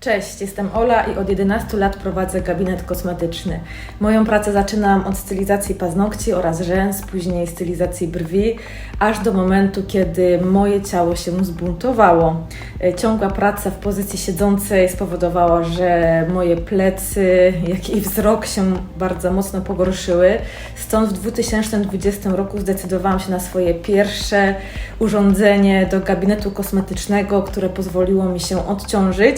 Cześć, jestem Ola i od 11 lat prowadzę gabinet kosmetyczny. Moją pracę zaczynam od stylizacji paznokci oraz rzęs, później stylizacji brwi, aż do momentu, kiedy moje ciało się zbuntowało. E, Ciągła praca w pozycji siedzącej spowodowała, że moje plecy, jak i wzrok się bardzo mocno pogorszyły. Stąd w 2020 roku zdecydowałam się na swoje pierwsze urządzenie do gabinetu kosmetycznego, które pozwoliło mi się odciążyć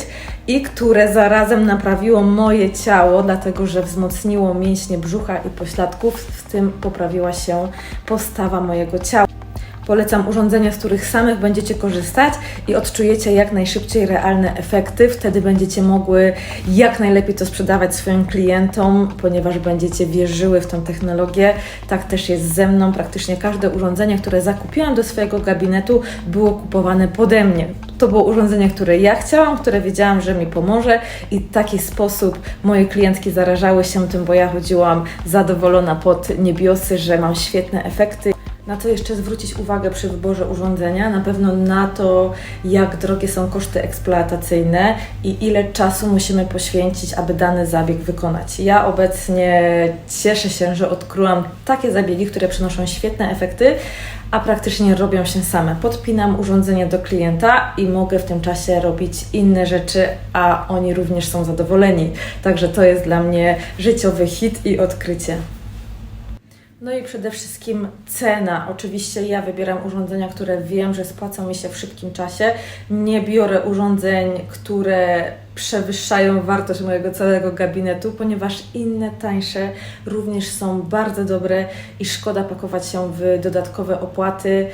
i które zarazem naprawiło moje ciało, dlatego że wzmocniło mięśnie brzucha i pośladków, w tym poprawiła się postawa mojego ciała. Polecam urządzenia, z których samych będziecie korzystać i odczujecie jak najszybciej realne efekty. Wtedy będziecie mogły jak najlepiej to sprzedawać swoim klientom, ponieważ będziecie wierzyły w tą technologię. Tak też jest ze mną. Praktycznie każde urządzenie, które zakupiłam do swojego gabinetu, było kupowane pode mnie. To było urządzenie, które ja chciałam, które wiedziałam, że mi pomoże i w taki sposób moje klientki zarażały się tym, bo ja chodziłam zadowolona pod niebiosy, że mam świetne efekty. Na co jeszcze zwrócić uwagę przy wyborze urządzenia? Na pewno na to, jak drogie są koszty eksploatacyjne i ile czasu musimy poświęcić, aby dany zabieg wykonać. Ja obecnie cieszę się, że odkryłam takie zabiegi, które przynoszą świetne efekty, a praktycznie robią się same. Podpinam urządzenie do klienta i mogę w tym czasie robić inne rzeczy, a oni również są zadowoleni. Także to jest dla mnie życiowy hit i odkrycie. No i przede wszystkim cena. Oczywiście ja wybieram urządzenia, które wiem, że spłacą mi się w szybkim czasie. Nie biorę urządzeń, które przewyższają wartość mojego całego gabinetu, ponieważ inne, tańsze również są bardzo dobre i szkoda pakować się w dodatkowe opłaty.